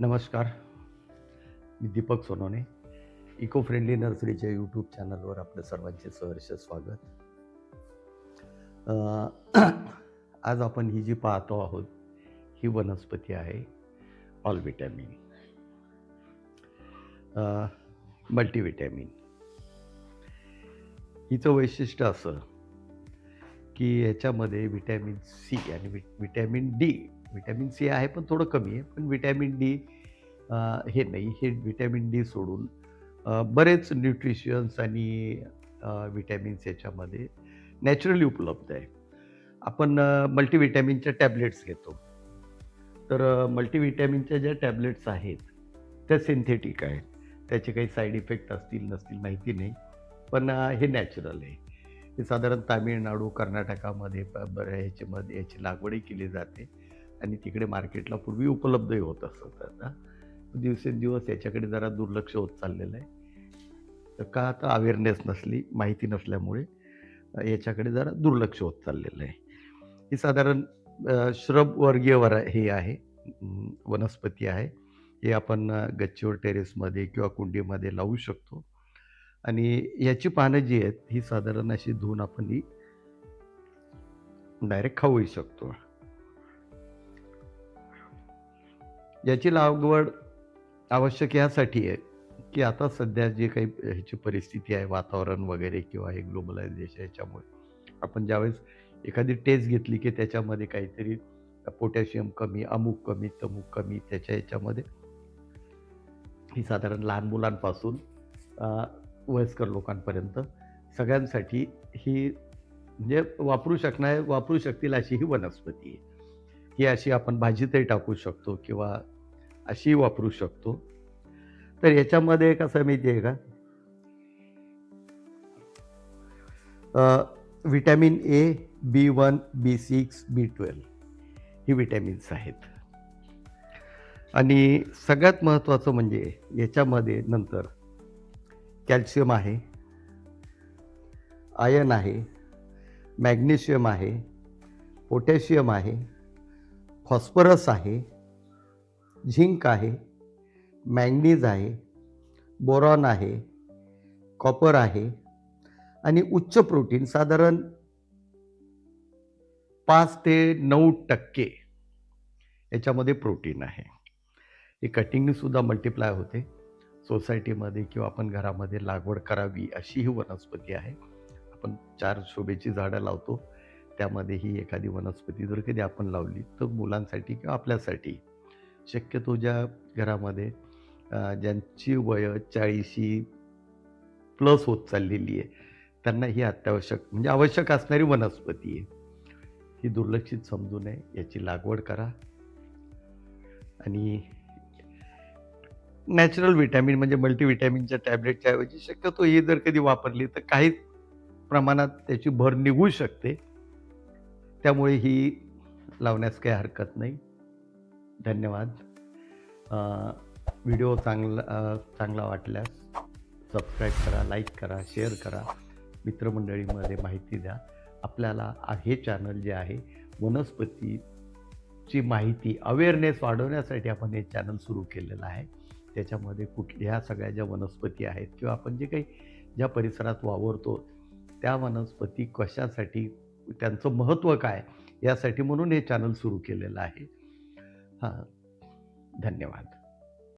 नमस्कार. मी Deepak Sonawane eco friendly नर्सरीच्या यूट्यूब चॅनलवर आपलं सर्वांचे सहर्ष स्वागत. आज आपण ही जी पाहतो आहोत ही वनस्पती आहे ऑल विटॅमिन मल्टीविटॅमिन हिचं वैशिष्ट्य असं की याच्यामध्ये विटॅमिन सी आणि विटॅमिन डी व्हिटॅमिन सी आहे पण थोडं कमी आहे. पण व्हिटॅमिन डी हे नाही हे व्हिटॅमिन डी सोडून बरेच न्यूट्रिशन्स आणि व्हिटॅमिन्स याच्यामध्ये नॅचरली उपलब्ध आहे. आपण मल्टीव्हिटॅमिनच्या टॅबलेट्स घेतो. तर मल्टीव्हिटॅमिनच्या ज्या टॅबलेट्स आहेत त्या सिंथेटिक आहेत. त्याचे काही साईड इफेक्ट असतील नसतील माहिती नाही. पण हे नॅचरल आहे. हे साधारण तामिळनाडू कर्नाटकामध्ये ब- ह्याच्यामध्ये याची लागवडही केली जाते. आणि तिकडे मार्केटला पूर्वी उपलब्धही होत असत आता दिवसेंदिवस याच्याकडे जरा दुर्लक्ष होत चाललेलं आहे. तर का आता अवेअरनेस नसली माहिती नसल्यामुळे याच्याकडे जरा दुर्लक्ष होत चाललेलं आहे. ही साधारण श्रब वर्गीय वर हे आहे वनस्पती आहे. हे आपण गच्चीवर टेरेसमध्ये किंवा कुंडीमध्ये लावू शकतो. आणि याची पानं जी आहेत ही साधारण अशी धुवून आपण ही डायरेक्ट खाऊही शकतो. याची लागवड आवश्यक यासाठी आहे की आता सध्या जे काही ह्याची परिस्थिती आहे वातावरण वगैरे किंवा हे ग्लोबलायझेशन याच्यामुळे. आपण ज्यावेळेस एखादी टेस्ट घेतली की त्याच्यामध्ये काहीतरी पोटॅशियम कमी अमुक कमी तमुक कमी त्याच्या याच्यामध्ये ही साधारण लहान मुलांपासून वयस्कर लोकांपर्यंत सगळ्यांसाठी ही म्हणजे वापरू शकणार वापरू शकतील अशी ही वनस्पती आहे. ही अशी आपण भाजीतही टाकू शकतो किंवा अशी वापरू शकतो. तर याच्यामध्ये कसं माहिती आहे का? Vitamin A B one B six B twelve he vitamins आहेत. आणि सगळ्यात महत्त्वाचं म्हणजे याच्यामध्ये नंतर कॅल्शियम आहे आयन आहे मॅग्नेशियम आहे पोटॅशियम आहे फॉस्फरस आहे झिंक आहे मॅंगनीज आहे बोरॉन आहे कॉपर आहे आणि उच्च प्रोटीन साधारण पाच ते नऊ टक्के याच्यामध्ये प्रोटीन आहे. हे कटिंगनीसुद्धा मल्टिप्लाय होते. सोसायटीमध्ये किंवा आपण घरामध्ये लागवड करावी अशी ही वनस्पती आहे. आपण चार शोभेची झाडं लावतो त्यामध्ये ही एखादी वनस्पती जर कधी आपण लावली तर मुलांसाठी किंवा आपल्यासाठी शक्यतो ज्या घरामध्ये ज्यांची वय चाळीशी प्लस होत चाललेली आहे त्यांना ही अत्यावश्यक म्हणजे आवश्यक असणारी वनस्पती आहे. ही दुर्लक्षित समजू नये याची लागवड करा. आणि नॅचरल विटॅमिन म्हणजे मल्टीविटॅमिनच्या टॅबलेटच्या ऐवजी शक्यतो ही जर कधी वापरली तर काही प्रमाणात त्याची भर निघू शकते. त्यामुळे ही लावण्यास काही हरकत नाही. धन्यवाद. व्हिडिओ चांगला चांगला वाटल्यास सबस्क्राईब करा लाईक करा शेअर करा. मित्रमंडळीमध्ये माहिती द्या. आपल्याला हे चॅनल जे आहे वनस्पतीची माहिती अवेअरनेस वाढवण्यासाठी आपण हे चॅनल सुरू केलेलं आहे. त्याच्यामध्ये कुठल्या ह्या सगळ्या ज्या वनस्पती आहेत किंवा आपण जे काही ज्या परिसरात वावरतो त्या वनस्पती कशासाठी त्यांचं महत्त्व काय यासाठी म्हणून हे चॅनल सुरू केलेलं आहे. हां. धन्यवाद.